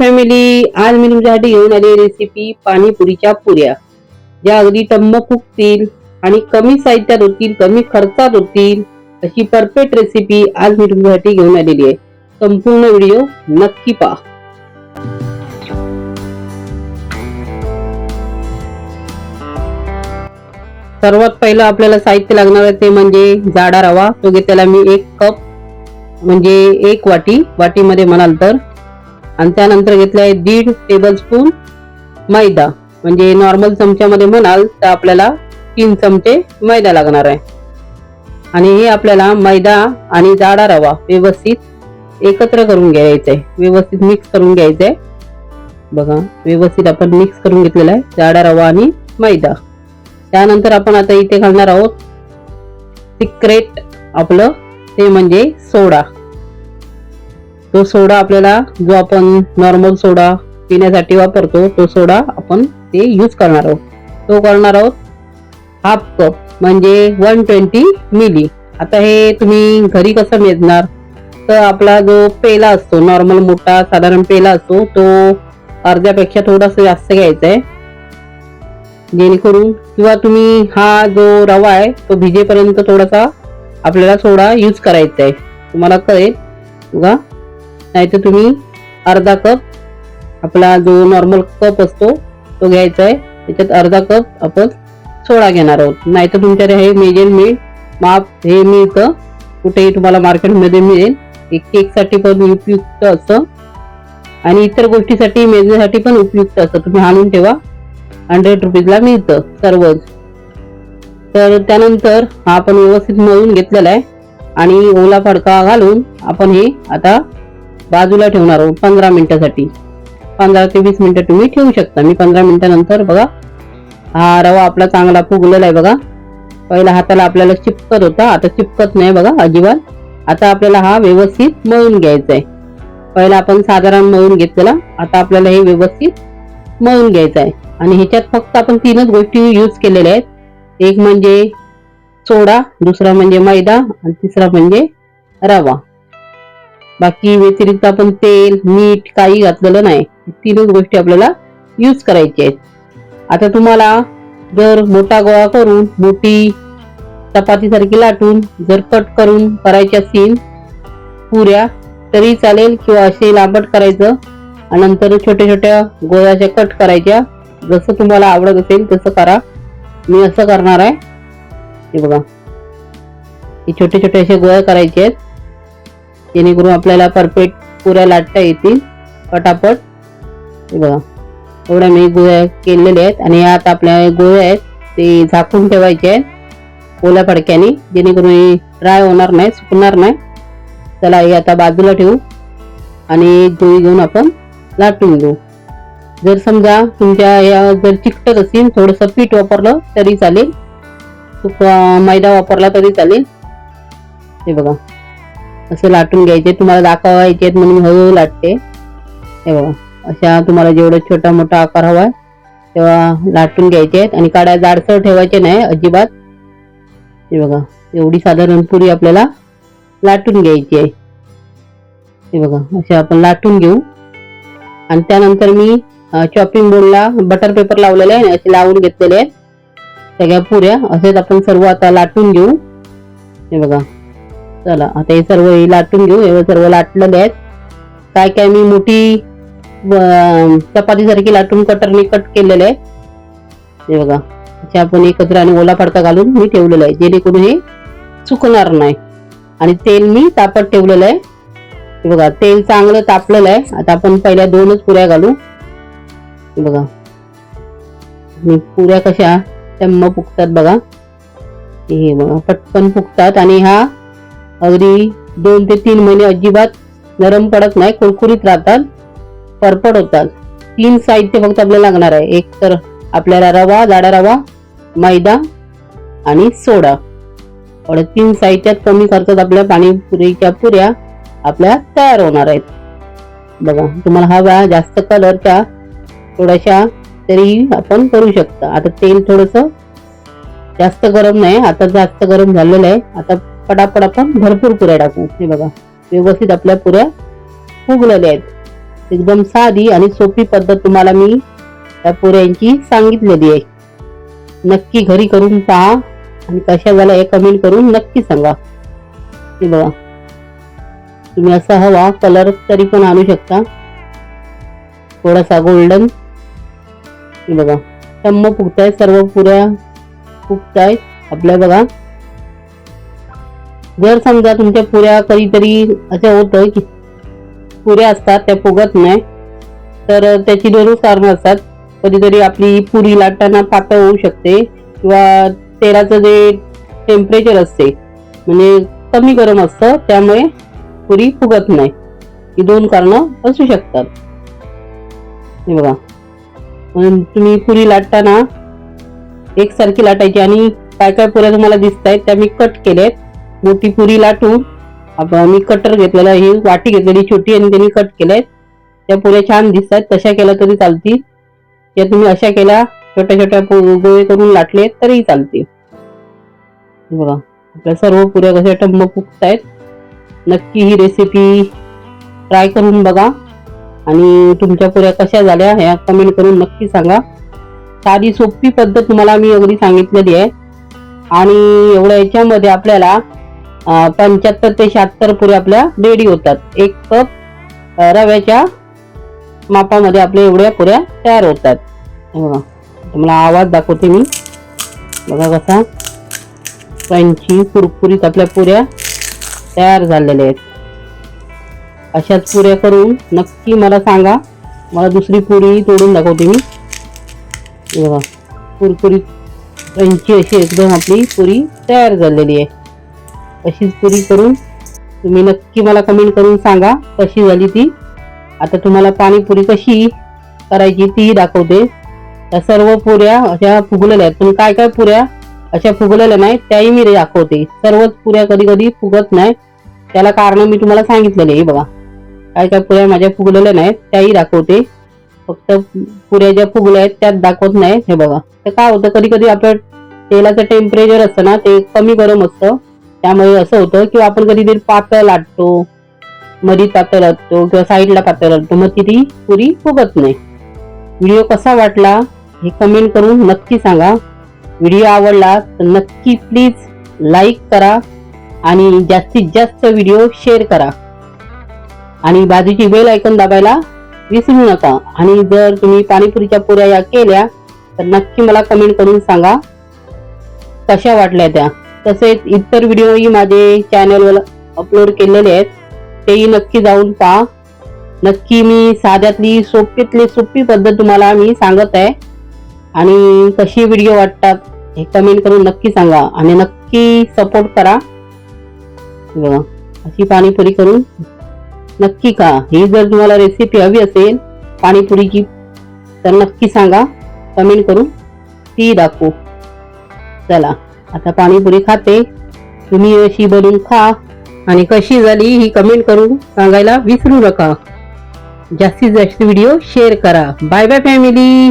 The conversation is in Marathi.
फॅमिली आज मी तुमच्यासाठी घेऊन आली रेसिपी पाणीपुरीच्या पुऱ्या. ज्या अगदी टम्म फुगतील आणि कमी साहित्यात होतील कमी खर्चात होतील अशी परफेक्ट रेसिपी आज मी तुमच्यासाठी घेऊन आलेली आहे. संपूर्ण व्हिडिओ नक्की पहा. सर्वात पहिलं आपल्याला साहित्य लागणार आहे ते म्हणजे जाडा रवा. तो घेतलेला मी एक कप म्हणजे एक वाटी. वाटीमध्ये म्हणाल तर आणि त्यानंतर घेतलं आहे दीड टेबल स्पून मैदा. म्हणजे नॉर्मल चमच्यामध्ये म्हणाल तर आपल्याला तीन चमचे मैदा लागणार आहे. आणि हे आपल्याला मैदा आणि जाडा रवा व्यवस्थित एकत्र करून घ्यायचं आहे व्यवस्थित मिक्स करून घ्यायचं आहे बघा व्यवस्थित आपण मिक्स करून घेतलेला आहे. जाडा रवा आणि मैदा. त्यानंतर आपण आता इथे घालणार आहोत सिक्रेट आपलं ते म्हणजे सोडा. तो सोडा आपल्याला जो आपण नॉर्मल सोडा पिण्यासाठी वापरतो तो सोडा आपण ते यूज करणार आहोत. तो करणार आहोत हाफ कप म्हणजे वन ट्वेंटी मिली आता हे तुम्ही घरी कसं मेजणार? तर आपला जो पेला असतो नॉर्मल मोठा साधारण पेला असतो तो अर्ध्यापेक्षा थोडासा जास्त घ्यायचा आहे. जेणेकरून किंवा तुम्ही हा जो रवा आहे तो भिजेपर्यंत थोडासा आपल्याला सोडा यूज करायचा आहे. तुम्हाला कळेल? बघा. नाहीतर तुम्ही अर्धा कप आपला जो नॉर्मल कप असतो तो घ्यायचा आहे. त्याच्यात अर्धा कप आपण सोडा घेणार आहोत. नाहीतर तुमच्याकडे हे मेजरमेंट माप हे मिळतं. कुठेही तुम्हाला मार्केटमध्ये मिळेल. एक केकसाठी पण उपयुक्त असतं. आणि इतर गोष्टीसाठी मेजरसाठी पण उपयुक्त असतं. तुम्ही आणून ठेवा. हंड्रेड रुपीजला मिळतं सर्वच. तर त्यानंतर हा आपण व्यवस्थित मळून घेतलेला आहे. आणि ओला फडका घालून आपण हे आता बाजूला ठेवणार आहोत पंधरा मिनिटासाठी. पंधरा ते वीस मिनिटं तुम्ही ठेवू शकता. मी पंधरा मिनिटानंतर बघा हा रवा आपला चांगला फुगलेला आहे बघा. पहिला हाताला आपल्याला चिपकत होता आता चिपकत नाही बघा अजिबात. आता आपल्याला हा व्यवस्थित मळून घ्यायचा आहे. पहिला आपण साधारण मळून घेतलेला आता आपल्याला हे व्यवस्थित मळून घ्यायचं आहे. आणि ह्याच्यात फक्त आपण तीनच गोष्टी यूज केलेल्या आहेत. एक म्हणजे सोडा दुसरा म्हणजे मैदा आणि तिसरा म्हणजे रवा. बाकी व्यतिरिक्त आपण तेल मीठ काही घातलेलं नाही. तीनच गोष्टी आपल्याला यूज करायच्या आहेत. आता तुम्हाला जर मोठा गोळा करून मोठी चपातीसारखी लाटून जर कट करून करायची असतील पुऱ्या तरी चालेल किंवा असे लांबट करायचं आणि नंतर छोट्या छोट्या गोळ्याच्या कट करायच्या. जसं तुम्हाला आवडत असेल तसं करा. मी असं करणार आहे. हे बघा. हे छोटे छोटे असे गोळ्या करायचे आहेत. जेणेकरून आपल्याला परफेक्ट पुऱ्या लाटता येतील. पटापट. हे बघा. एवढ्या मी गोळ्या केलेल्या आहेत आणि यात आपल्या गोळ्या आहेत ते झाकून ठेवायचे आहेत. ओल्या फडक्याने जेणेकरून हे ड्राय होणार नाही सुकणार नाही. चला हे आता बाजूला ठेवू. आणि एक गोळी घेऊन आपण लाटून घेऊ. जर समजा तुमच्या या जर चिकटत असेल थोडंसं पीठ वापरलं तरी चालेल. मैदा वापरला तरी चालेल. हे बघा. असं लाटून घ्यायचे तुम्हाला दाखवायचे आहेत म्हणून हळूहळू लाटते. हे बघा अशा तुम्हाला जेवढा छोटा मोठा आकार हवा आहे तेव्हा लाटून घ्यायचे आहेत. आणि काड्या जाडसर ठेवायचे नाही अजिबात. हे बघा एवढी साधारण पुरी आपल्याला लाटून घ्यायची आहे. हे बघा असे आपण लाटून घेऊ. आणि त्यानंतर मी चॉपिंग बोर्डला बटर पेपर लावलेले आहे असे लावून घेतलेले आहेत. सगळ्या पुऱ्या असेच आपण सर्व आता लाटून घेऊ. हे बघा चला आता हे सर्व हे लाटून घेऊ हे सर्व लाटलेले आहेत काय काय मी मोठी चपातीसारखी लाटून कटरने कट केलेले आहे. हे बघा असे आपण एकत्र आणि ओला फडका घालून मी ठेवलेलं आहे जेणेकरून हे चुकणार नाही. आणि तेल मी तापत ठेवलेलं आहे. हे बघा तेल चांगलं तापलेलं आहे. आता आपण पहिल्या दोनच पुऱ्या घालू. हे बघा. मी पुऱ्या कशा चम्म फुकतात बघा. हे बघा पटकन फुकतात आणि हा अगदी दोन ते तीन महिने अजिबात नरम पडत नाही कुरकुरीत राहतात परपड होतात. तीन साहित्य फक्त आपल्याला लागणार आहे. एक तर आपल्याला रवा जाडा रवा मैदा आणि सोडा. एवढं तीन साहित्यात कमी खर्चात आपल्या पाणीपुरीच्या पुऱ्या आपल्या तयार होणार आहेत. बघा तुम्हाला हव्या जास्त कलरच्या थोड्याशा तरी आपण करू शकता. आता तेल थोडस जास्त गरम नाही आता जास्त गरम झालेलं आहे. आता पटापट आपण भरपूर पुऱ्या टाकू. हे बघा व्यवस्थित आपल्या पुऱ्या फुगलेल्या आहेत. एकदम साधी आणि सोपी पद्धत तुम्हाला मी त्या पुऱ्यांची सांगितलेली आहे. नक्की घरी करून पहा आणि कशा झाल्या हे कमेंट करून नक्की सांगा. हे बघा तुम्ही असा हवा कलर तरी पण आणू शकता. थोडासा गोल्डन हे बघा टम्म फुगतायत सर्व पुऱ्या फुगतायत. आपल्या बघा जर समजा तुमच्या पुऱ्या कधीतरी असं होतं की पुऱ्या असतात त्या फुगत नाही तर त्याची दोनच कारणं असतात. कधीतरी आपली पुरी लाटताना पातळ होऊ शकते किंवा तेलाचं जे टेम्परेचर असते म्हणजे कमी गरम असतं त्यामुळे पुरी फुगत नाही. ही दोन कारणं असू शकतात. हे बघा. म्हणून तुम्ही पुरी लाटताना एकसारखी लाटायची आणि काय काय पुऱ्या तुम्हाला दिसत आहेत त्या मी कट केल्या आहेत मोठी पुरी लाटून मी कटर घेतलेला ही वाटी घेतलेली छोटी आणि त्यांनी कट केल्यात त्या पुऱ्या छान दिसत आहेत तशा केल्या तरी चालतील. त्या तुम्ही अशा केल्या छोट्या छोट्या गोळे करून लाटले तरीही चालतील. बघा आपल्या सर्व पुऱ्या कशा टंब फुकत आहेत नक्की ही रेसिपी ट्राय करून बघा. आणि तुमच्या पुऱ्या कशा झाल्या ह्या कमेंट करून नक्की सांगा. साधी सोपी पद्धत तुम्हाला मी अगदी सांगितलेली आहे. आणि एवढ्या याच्यामध्ये आपल्याला पंच्याहत्तर ते शहात्तर पुऱ्या आपल्या रेडी होतात. एक कप रव्याच्या मापामध्ये आपल्या एवढ्या पुऱ्या तयार होतात. बघा तुम्हाला आवाज दाखवते मी. बघा कसा क्रंची कुरकुरीत आपल्या पुऱ्या तयार झालेल्या आहेत. अशाच पुऱ्या करून नक्की मला सांगा. मला दुसरी पुरी तोडून दाखवते मी. बघा कुरकुरीत क्रंची अशी एकदम आपली पुरी तयार झालेली आहे. अशीच पुरी करून तुम्ही नक्की मला कमेंट करून सांगा कशी झाली ती. आता तुम्हाला पाणीपुरी कशी करायची ती दाखवते. त्या सर्व पुऱ्या अशा फुगलेल्या आहेत. पण काय काय पुऱ्या अशा फुगलेल्या नाहीत त्याही मी दाखवते. सर्वच पुऱ्या कधी कधी फुगत नाही त्याला कारण मी तुम्हाला सांगितलेले हे बघा. काय काय पुऱ्या माझ्या फुगलेल्या नाहीत त्याही दाखवते. फक्त पुऱ्या ज्या फुगल्या आहेत त्यात दाखवत नाही हे बघा. तर काय होतं कधी कधी आपलं तेलाचं टेम्परेचर असतं ना ते कमी गरम असतं. त्यामुळे असं होतं की आपण कधीतरी पातळ लाटतो मधी पातळ लाटतो किंवा साईडला पातळ लाटतो मग ती ती पुरी फुगत नाही. व्हिडिओ कसा वाटला हे कमेंट करून नक्की सांगा. व्हिडिओ आवडला तर नक्की प्लीज लाईक करा आणि जास्तीत जास्त व्हिडिओ शेअर करा. आणि बाजूची बेल ऐकून दाबायला विसरू नका. आणि जर तुम्ही पाणीपुरीच्या पुऱ्या या केल्या तर नक्की मला कमेंट करून सांगा. कशा वाटल्या त्या? तसेच इतर व्हिडिओही माझे चॅनलवर अपलोड केलेले आहेत. तेही नक्की जाऊन पहा. नक्की मी साध्यातली सोपीतली सोपी पद्धत तुम्हाला मी सांगत आहे. आणि कशी व्हिडिओ वाटतात हे कमेंट करून नक्की सांगा आणि नक्की सपोर्ट करा. बघा अशी पाणीपुरी करून नक्की का ही जर तुम्हाला रेसिपी हवी असेल पाणीपुरीची तर नक्की सांगा. कमेंट करून ती दाखवू. चला. आता पाणीपुरी खाते. तुम्ही अशी बनवून खा. आणि कशी झाली ही कमेंट करून सांगायला विसरू नका. जास्तीत जास्त व्हिडिओ शेअर करा. Bye bye family